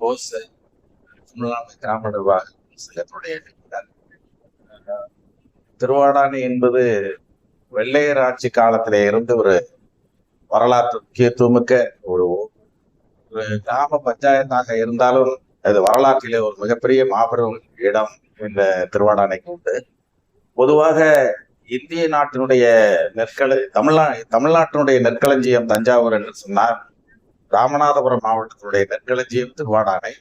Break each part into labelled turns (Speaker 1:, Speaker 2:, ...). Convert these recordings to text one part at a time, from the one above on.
Speaker 1: போஸ் சங்கத்துடைய நிறுவனர். திருவாடானை என்பது வெள்ளையர் ஆட்சி காலத்திலே இருந்து ஒரு வரலாற்று முக்கியத்துவமிக்க ஒரு ஒரு கிராம பஞ்சாயத்தாக இருந்தாலும் அது வரலாற்றிலே ஒரு மிகப்பெரிய மாபெரும் இடம் இந்த திருவாடானைக்கு உண்டு பொதுவாக இந்திய நாட்டினுடைய நெற்கள தமிழ்நா தமிழ்நாட்டினுடைய நெற்களஞ்சியம் தஞ்சாவூர் என்று சொன்னார் ராமநாதபுரம் மாவட்டத்தினுடைய நெற்களஞ்சியம் திருவாடானை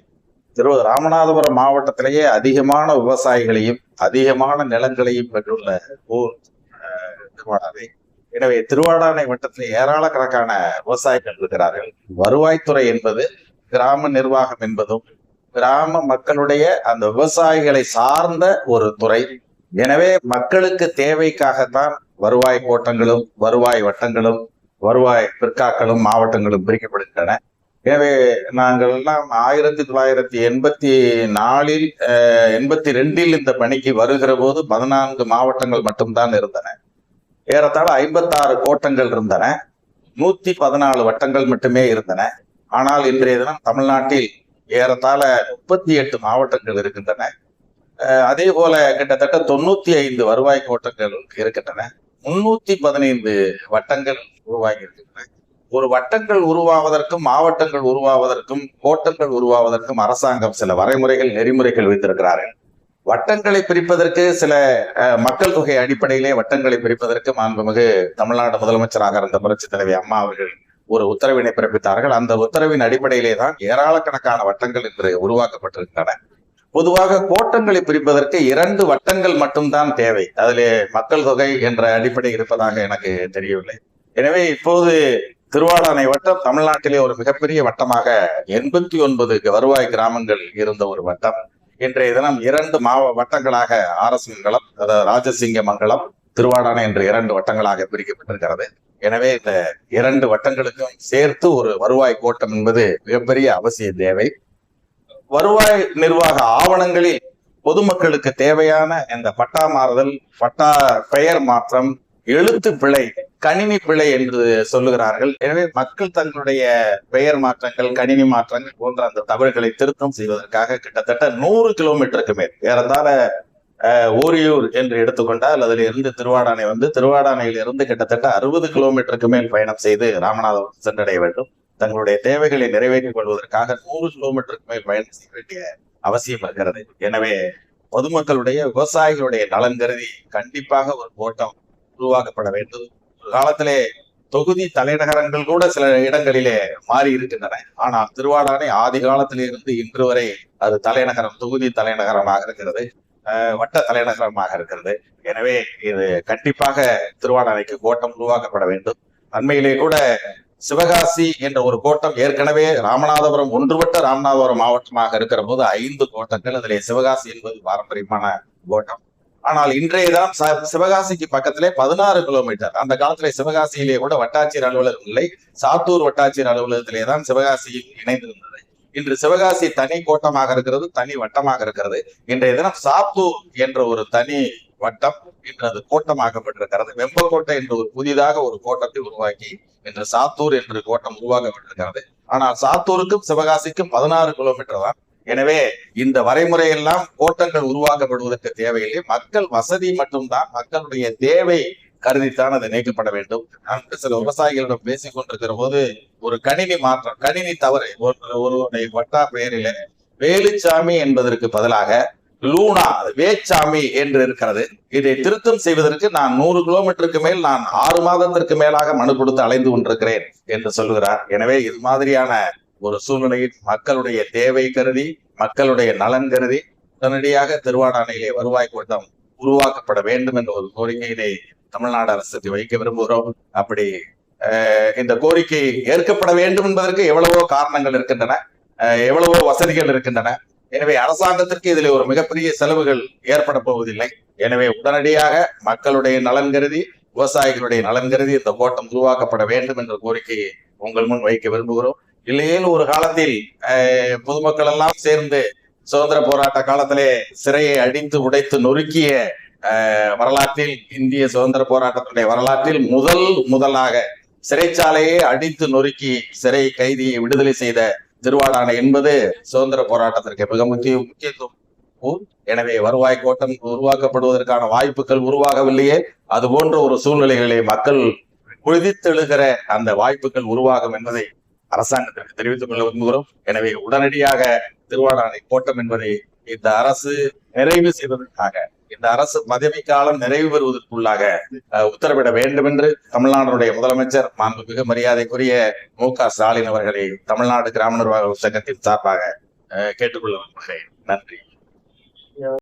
Speaker 1: திருவது ராமநாதபுரம் மாவட்டத்திலேயே அதிகமான விவசாயிகளையும் அதிகமான நிலங்களையும் பெற்றுள்ள ஊர் திருவாடானை எனவே திருவாடானை வட்டத்தில் ஏராளக்கணக்கான விவசாயிகள் இருக்கிறார்கள். வருவாய்த்துறை என்பது கிராம நிர்வாகம் என்பதும் கிராம மக்களுடைய அந்த விவசாயிகளை சார்ந்த ஒரு துறை. எனவே மக்களுக்கு தேவைக்காகத்தான் வருவாய் கோட்டங்களும் வருவாய் வட்டங்களும் வருவாய் பிற்காக்களும் மாவட்டங்களும் பிரிக்கப்படுகின்றன. எனவே நாங்கள் எல்லாம் ஆயிரத்தி தொள்ளாயிரத்தி எண்பத்தி நாலில் எண்பத்தி ரெண்டில் இந்த பணிக்கு வருகிற போது பதினான்கு மாவட்டங்கள் மட்டும்தான் இருந்தன. ஏறத்தாழ ஐம்பத்தாறு கோட்டங்கள் இருந்தன. நூத்தி பதினாலு வட்டங்கள் மட்டுமே இருந்தன. ஆனால் இன்றைய தினம் தமிழ்நாட்டில் ஏறத்தாழ முப்பத்தி எட்டு மாவட்டங்கள் இருக்கின்றன. அதே போல கிட்டத்தட்ட தொண்ணூத்தி ஐந்து வருவாய் கோட்டங்கள் இருக்கின்றன. முன்னூத்தி பதினைந்து வட்டங்கள் உருவாகி இருக்கின்றன ஒரு வட்டங்கள் உருவாவதற்கும் மாவட்டங்கள் உருவாவதற்கும் கோட்டங்கள் உருவாவதற்கும் அரசாங்கம் சில வரைமுறைகள் நெறிமுறைகள் வைத்திருக்கிறார்கள் வட்டங்களை பிரிப்பதற்கு சில மக்கள் தொகை அடிப்படையிலே வட்டங்களை பிரிப்பதற்கு மாண்புமிகு தமிழ்நாடு முதலமைச்சராக இருந்த புரட்சி தலைவி அம்மா அவர்கள் ஒரு உத்தரவினை பிறப்பித்தார்கள். அந்த உத்தரவின் அடிப்படையிலே தான் ஏராளக்கணக்கான வட்டங்கள் இன்று உருவாக்கப்பட்டிருக்கின்றன. பொதுவாக கோட்டங்களை பிரிப்பதற்கு இரண்டு வட்டங்கள் மட்டும்தான் தேவை. அதிலே மக்கள் தொகை என்ற அடிப்படை இருப்பதாக எனக்கு தெரியவில்லை. எனவே இப்போது திருவாடானை வட்டம் தமிழ்நாட்டிலே ஒரு மிகப்பெரிய வட்டமாக எண்பத்தி ஒன்பது வருவாய் கிராமங்கள் இருந்த ஒரு வட்டம். இன்றைய தினம் இரண்டு மாவ வட்டங்களாக ஆர்எஸ் மங்கலம் அதாவது ராஜசிங்க மங்கலம் திருவாடானை என்ற இரண்டு வட்டங்களாக பிரிக்கப்பட்டிருக்கிறது. எனவே இந்த இரண்டு வட்டங்களுக்கும் சேர்த்து ஒரு வருவாய் கோட்டம் என்பது மிகப்பெரிய அவசிய தேவை. வருவாய் நிர்வாக ஆவணங்களில் பொதுமக்களுக்கு தேவையான இந்த பட்டா மாறுதல் பட்டா பெயர் மாற்றம் எழுத்து பிழை கணினி பிழை என்று சொல்லுகிறார்கள். எனவே மக்கள் தங்களுடைய பெயர் மாற்றங்கள் கணினி மாற்றங்கள் போன்ற அந்த தவறுகளை திருத்தம் செய்வதற்காக கிட்டத்தட்ட நூறு கிலோமீட்டருக்கு மேல் ஏறத்தாழ ஓரியூர் என்று எடுத்துக்கொண்டால் அதில் இருந்து திருவாடானை வந்து திருவாடானையில் இருந்து கிட்டத்தட்ட அறுபது கிலோமீட்டருக்கு மேல் பயணம் செய்து ராமநாதபுரம் சென்றடைய வேண்டும். தங்களுடைய தேவைகளை நிறைவேற்றிக் கொள்வதற்காக நூறு கிலோமீட்டருக்கு மேல் பயணம் செய்ய வேண்டிய அவசியம் இருக்கிறது. எனவே பொதுமக்களுடைய விவசாயிகளுடைய நலன் கருதி கண்டிப்பாக ஒரு கோட்டம் உருவாக்கப்பட வேண்டும். ஒரு காலத்திலே தொகுதி தலைநகரங்கள் கூட சில இடங்களிலே மாறி இருக்கின்றன. ஆனால் திருவாடானை ஆதி காலத்திலிருந்து இன்று வரை அது தலைநகரம் தொகுதி தலைநகரமாக இருக்கிறது. அஹ், வட்ட தலைநகரமாக இருக்கிறது. எனவே இது கண்டிப்பாக திருவாடானைக்கு கோட்டம் உருவாக்கப்பட வேண்டும். அண்மையிலே கூட சிவகாசி என்ற ஒரு கோட்டம் ஏற்கனவே ராமநாதபுரம் ஒன்றுபட்ட ராமநாதபுரம் மாவட்டமாக இருக்கிற போது ஐந்து கோட்டங்கள் அதிலே சிவகாசி என்பது பாரம்பரியமான கோட்டம். ஆனால் இன்றையதான் சிவகாசிக்கு பக்கத்திலே பதினாறு கிலோமீட்டர் அந்த காலத்துல சிவகாசியிலே கூட வட்டாட்சியர் அலுவலகம் இல்லை. சாத்தூர் வட்டாட்சியர் அலுவலகத்திலே தான் சிவகாசியில் இணைந்திருந்தது. இன்று சிவகாசி தனி கோட்டமாக இருக்கிறது தனி வட்டமாக இருக்கிறது. இன்றைய தினம் சாத்தூர் என்ற ஒரு தனி வட்டம் இன்று அது கோட்டமாக்கப்பட்டிருக்கிறது. வெம்பக்கோட்டை என்று ஒரு புதிதாக ஒரு கோட்டத்தை உருவாக்கி இன்று சாத்தூர் என்று கோட்டம் உருவாக்கப்பட்டிருக்கிறது. ஆனால் சாத்தூருக்கும் சிவகாசிக்கும் பதினாறு கிலோமீட்டர் தான். எனவே இந்த வரைமுறையெல்லாம் கோட்டங்கள் உருவாக்கப்படுவதற்கு தேவையில்லை. மக்கள் வசதி மட்டும்தான் மக்களுடைய தேவை கருதித்தான் அது இணைக்கப்பட வேண்டும். நான் சில விவசாயிகளிடம் பேசிக் கொண்டிருக்கிற போது ஒரு கணினி மாற்றம் கணினி தவறு. ஒரு- ஒருவருடைய வட்டா பெயரில வேலுச்சாமி என்பதற்கு பதிலாக லூனா வேச்சாமி என்று இருக்கிறது. இதை திருத்தம் செய்வதற்கு நான் நூறு கிலோமீட்டருக்கு மேல் நான் ஆறு மாதத்திற்கு மேலாக மனு கொடுத்து அலைந்து கொண்டிருக்கிறேன் என்று சொல்லுகிறார். எனவே இது மாதிரியான ஒரு சூழ்நிலையில் மக்களுடைய தேவை கருதி மக்களுடைய நலன் கருதி உடனடியாக திருவாடானையிலே வருவாய் கூட்டம் உருவாக்கப்பட வேண்டும் என்ற ஒரு கோரிக்கையினை தமிழ்நாடு அரசுக்கு வைக்க விரும்புகிறோம். அப்படி இந்த கோரிக்கை ஏற்கப்பட வேண்டும் என்பதற்கு எவ்வளவோ காரணங்கள் இருக்கின்றன. எவ்வளவோ வசதிகள் இருக்கின்றன. எனவே அரசாங்கத்திற்கு இதில் ஒரு மிகப்பெரிய செலவுகள் ஏற்பட போவதில்லை. எனவே உடனடியாக மக்களுடைய நலன் கருதி விவசாயிகளுடைய நலன் கருதி இந்த கோட்டம் உருவாக்கப்பட வேண்டும் என்ற கோரிக்கையை உங்கள் முன் வைக்க விரும்புகிறோம். இல்லையேல் ஒரு காலத்தில் பொதுமக்கள் எல்லாம் சேர்ந்து சுதந்திர போராட்ட காலத்திலே சிறையை அடித்து உடைத்து நொறுக்கிய வரலாற்றில் இந்திய சுதந்திர போராட்டத்துடைய வரலாற்றில் முதல் முதலாக சிறைச்சாலையை அடித்து நொறுக்கி சிறை கைதியை விடுதலை செய்த திருவாடானை என்பது சுதந்திர போராட்டத்திற்கு மிக முக்கிய முக்கியத்துவம். எனவே வருவாய் கோட்டம் உருவாக்கப்படுவதற்கான வாய்ப்புகள் உருவாகவில்லையே அது போன்ற ஒரு சூழ்நிலைகளை மக்கள் குதித்தெழுகிற அந்த வாய்ப்புகள் உருவாகும் என்பதை அரசாங்கத்திற்கு தெரிவித்துக் கொள்ள விரும்புகிறோம். எனவே உடனடியாக திருவாடானை கோட்டம் என்பதை இந்த அரசு நிறைவு செய்வதற்காக இந்த அரசு பதவி காலம் நிறைவு பெறுவதற்குள்ளாக அஹ், உத்தரவிட வேண்டும் என்று தமிழ்நாடுடைய முதலமைச்சர் மாண்புமிகு மரியாதைக்குரிய மு க ஸ்டாலின் அவர்களை தமிழ்நாடு கிராம நிர்வாக சங்கத்தின் சார்பாக அஹ், கேட்டுக்கொள்ள விரும்புகிறேன். நன்றி.